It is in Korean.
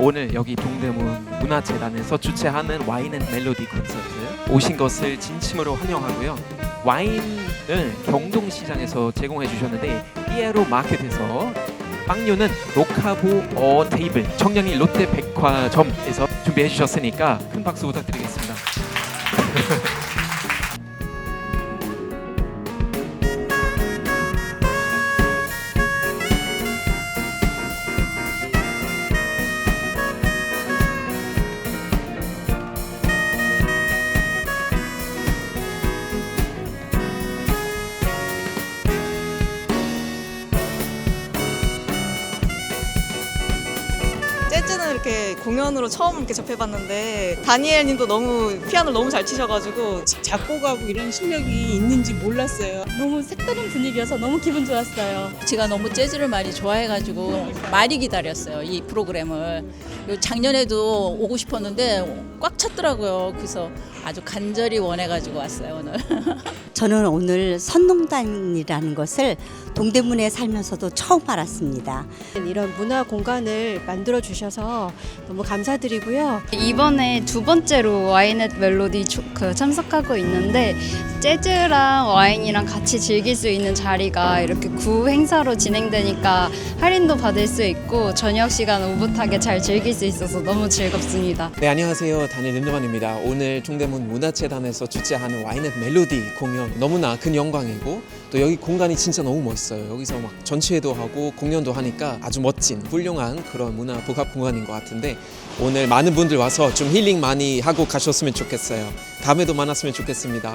오늘 여기 동대문 문화재단에서 주최하는 와인 앤 멜로디 콘서트 오신 것을 진심으로 환영하고요. 와인을 경동시장에서 제공해 주셨는데 피에로 마켓에서 빵류는 로카보 어 테이블 청량리 롯데 백화점에서 준비해 주셨으니까 큰 박수 부탁드리겠습니다. 재즈는 이렇게 공연으로 처음 이렇게 접해봤는데 다니엘 님도 너무 피아노를 너무 잘 치셔가지고 작곡하고 이런 실력이 있는지 몰랐어요. 너무 색다른 분위기여서 너무 기분 좋았어요. 제가 너무 재즈를 많이 좋아해가지고 많이 기다렸어요 이 프로그램을 작년에도 오고 싶었는데 꽉 찼더라고요 그래서 아주 간절히 원해가지고 왔어요 오늘 저는 오늘 선농단이라는 것을 동대문에 살면서도 처음 알았습니다. 이런 문화 공간을 만들어 주셔서 너무 감사드리고요. 이번에 두 번째로 와인넷 멜로디 조- 그 참석하고 있는데 재즈랑 와인이랑 같이 즐길 수 있는 자리가 이렇게 구 행사로 진행되니까 할인도 받을 수 있고 저녁 시간 오붓하게 잘 즐길 수 있어서 너무 즐겁습니다. 네 안녕하세요 다니엘 린드만입니다 오늘 동대문 문화재단에서 주최하는 와인앤 멜로디 공연 너무나 큰 영광이고 또 여기 공간이 진짜 너무 멋있어요 여기서 막 전시회도 하고 공연도 하니까 아주 멋진 훌륭한 그런 문화 복합 공 간인 것 같은데 오늘 많은 분들 와서 좀 힐링 많이 하고 가셨으면 좋겠어요. 다음에도 만났으면 좋겠습니다